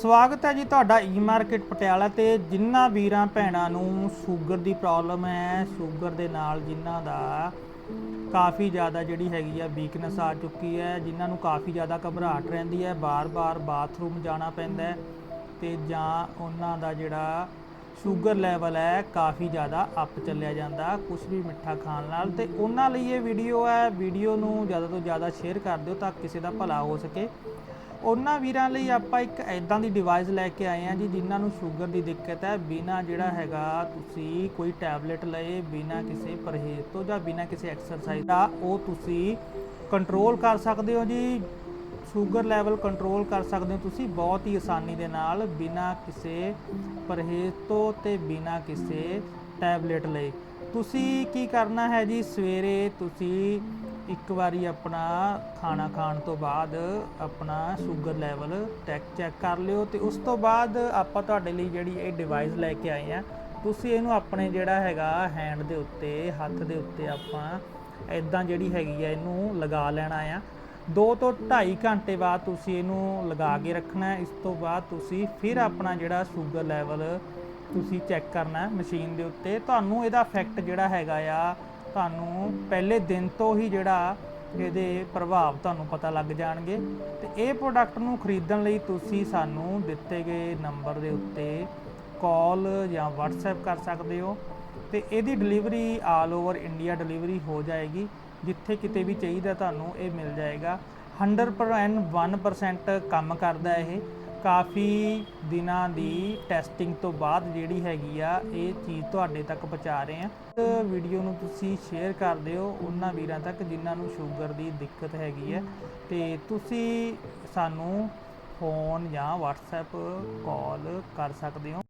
ਸਵਾਗਤ ਹੈ ਜੀ ਤੁਹਾਡਾ ਈ ਮਾਰਕੀਟ ਪਟਿਆਲਾ ਤੇ। ਜਿਨ੍ਹਾਂ ਵੀਰਾਂ ਭੈਣਾਂ ਨੂੰ ਸ਼ੂਗਰ ਦੀ ਪ੍ਰੋਬਲਮ ਹੈ, ਸ਼ੂਗਰ ਦੇ ਨਾਲ ਜਿਨ੍ਹਾਂ ਦਾ ਕਾਫੀ ਜ਼ਿਆਦਾ ਜਿਹੜੀ ਹੈਗੀ ਆ ਵੀਕਨੈਸ ਆ ਚੁੱਕੀ ਹੈ ਜਿਨ੍ਹਾਂ ਨੂੰ ਕਾਫੀ ਜ਼ਿਆਦਾ ਘਬਰਾਹਟ ਰਹਿੰਦੀ ਹੈ, ਬਾਰ-ਬਾਰ ਬਾਥਰੂਮ ਜਾਣਾ ਪੈਂਦਾ ਹੈ ਤੇ ਜਾਂ ਉਹਨਾਂ ਦਾ ਜਿਹੜਾ ਸ਼ੂਗਰ ਲੈਵਲ ਹੈ, ਕਾਫੀ ਜ਼ਿਆਦਾ ਅਪ ਚੱਲਿਆ ਜਾਂਦਾ ਕੁਝ ਵੀ ਮਿੱਠਾ ਖਾਣ ਨਾਲ, ਤੇ ਉਹਨਾਂ ਲਈ ਇਹ ਵੀਡੀਓ ਹੈ ਵੀਡੀਓ ਨੂੰ ਜ਼ਿਆਦਾ ਤੋਂ ਜ਼ਿਆਦਾ ਸ਼ੇਅਰ ਕਰ ਦਿਓ ਤਾਂ ਕਿਸੇ ਦਾ ਭਲਾ ਹੋ ਸਕੇ। ਉਹਨਾਂ ਵੀਰਾਂ ਲਈ ਆਪਾਂ ਇੱਕ ਐਦਾਂ ਦੀ ਡਿਵਾਈਸ ਲੈ ਕੇ ਆਏ ਹਾਂ ਜੀ, ਜਿਨ੍ਹਾਂ ਨੂੰ ਸ਼ੂਗਰ ਦੀ ਦਿੱਕਤ ਹੈ। ਬਿਨਾ ਜਿਹੜਾ ਹੈਗਾ ਤੁਸੀਂ ਕੋਈ ਟੈਬਲੇਟ ਲਏ, ਬਿਨਾ ਕਿਸੇ ਪਰਹੇਜ਼ ਤੋਂ ਜਾਂ ਬਿਨਾ ਕਿਸੇ ਐਕਸਰਸਾਈਜ਼ ਦਾ, ਉਹ ਤੁਸੀਂ ਕੰਟਰੋਲ ਕਰ ਸਕਦੇ ਹੋ ਜੀ। ਸ਼ੂਗਰ ਲੈਵਲ ਕੰਟਰੋਲ ਕਰ ਸਕਦੇ ਹੋ ਤੁਸੀਂ ਬਹੁਤ ਹੀ ਆਸਾਨੀ ਦੇ ਨਾਲ ਬਿਨਾਂ ਕਿਸੇ ਪਰਹੇਜ਼ ਤੋਂ ਤੇ ਬਿਨਾਂ ਕਿਸੇ ਟੈਬਲੇਟ ਲਈ ਤੁਸੀਂ ਕੀ ਕਰਨਾ ਹੈ ਜੀ? ਸਵੇਰੇ ਤੁਸੀਂ ਇੱਕ ਵਾਰੀ ਆਪਣਾ ਖਾਣਾ ਖਾਣ ਤੋਂ ਬਾਅਦ ਆਪਣਾ ਸ਼ੂਗਰ ਲੈਵਲ ਟੈਕ ਚੈੱਕ ਕਰ ਲਿਓ ਤੇ ਉਸ ਤੋਂ ਬਾਅਦ ਆਪਾਂ ਤੁਹਾਡੇ ਲਈ ਜਿਹੜੀ ਇਹ ਡਿਵਾਈਸ ਲੈ ਕੇ ਆਏ ਆ ਤੁਸੀਂ ਇਹਨੂੰ ਆਪਣੇ ਜਿਹੜਾ ਹੈਗਾ ਹੈਂਡ ਦੇ ਉੱਤੇ, ਹੱਥ ਦੇ ਉੱਤੇ ਆਪਾਂ ਇਦਾਂ ਜਿਹੜੀ ਹੈਗੀ ਆ, ਇਹਨੂੰ ਲਗਾ ਲੈਣਾ ਆ। 2 ਤੋਂ 2.5 ਘੰਟੇ ਬਾਅਦ ਤੁਸੀਂ ਇਹਨੂੰ ਲਗਾ ਕੇ ਰੱਖਣਾ ਇਸ ਤੋਂ ਬਾਅਦ ਤੁਸੀਂ ਫਿਰ ਆਪਣਾ ਜਿਹੜਾ ਸ਼ੂਗਰ ਲੈਵਲ ਤੁਸੀਂ ਚੈੱਕ ਕਰਨਾ ਮਸ਼ੀਨ ਦੇ ਉੱਤੇ। ਤੁਹਾਨੂੰ ਇਹਦਾ ਇਫੈਕਟ ਜਿਹੜਾ ਹੈਗਾ ਆ, ਤੁਹਾਨੂੰ ਪਹਿਲੇ ਦਿਨ ਤੋਂ ਹੀ ਜਿਹੜਾ ਇਹਦੇ ਪ੍ਰਭਾਵ ਤੁਹਾਨੂੰ ਪਤਾ ਲੱਗ ਜਾਣਗੇ। ਤੇ ਇਹ ਪ੍ਰੋਡਕਟ ਨੂੰ ਖਰੀਦਣ ਲਈ ਤੁਸੀਂ ਸਾਨੂੰ ਦਿੱਤੇ ਗਏ ਨੰਬਰ ਦੇ ਉੱਤੇ ਕਾਲ ਜਾਂ WhatsApp ਕਰ ਸਕਦੇ ਹੋ। ਤੇ ਇਹਦੀ delivery all over India delivery ਹੋ ਜਾਏਗੀ। ਜਿੱਥੇ ਕਿਤੇ ਵੀ ਚਾਹੀਦਾ ਤੁਹਾਨੂੰ ਇਹ ਮਿਲ ਜਾਏਗਾ। 101% ਕੰਮ ਕਰਦਾ ਇਹ। ਕਾਫੀ ਦਿਨਾਂ ਦੀ ਟੈਸਟਿੰਗ ਤੋਂ ਬਾਅਦ ਜਿਹੜੀ ਹੈਗੀ ਆ, ਇਹ ਚੀਜ਼ ਤੁਹਾਡੇ ਤੱਕ ਪਹੁੰਚਾ ਰਹੇ ਆ ਇਸ ਵੀਡੀਓ ਨੂੰ ਤੁਸੀਂ ਸ਼ੇਅਰ ਕਰ ਦਿਓ ਉਹਨਾਂ ਵੀਰਾਂ ਤੱਕ ਜਿਨ੍ਹਾਂ ਨੂੰ ਸ਼ੂਗਰ ਦੀ ਦਿੱਕਤ ਹੈਗੀ ਹੈ ਤੇ ਤੁਸੀਂ ਸਾਨੂੰ ਫੋਨ ਜਾਂ WhatsApp ਕਾਲ ਕਰ ਸਕਦੇ ਹੋ।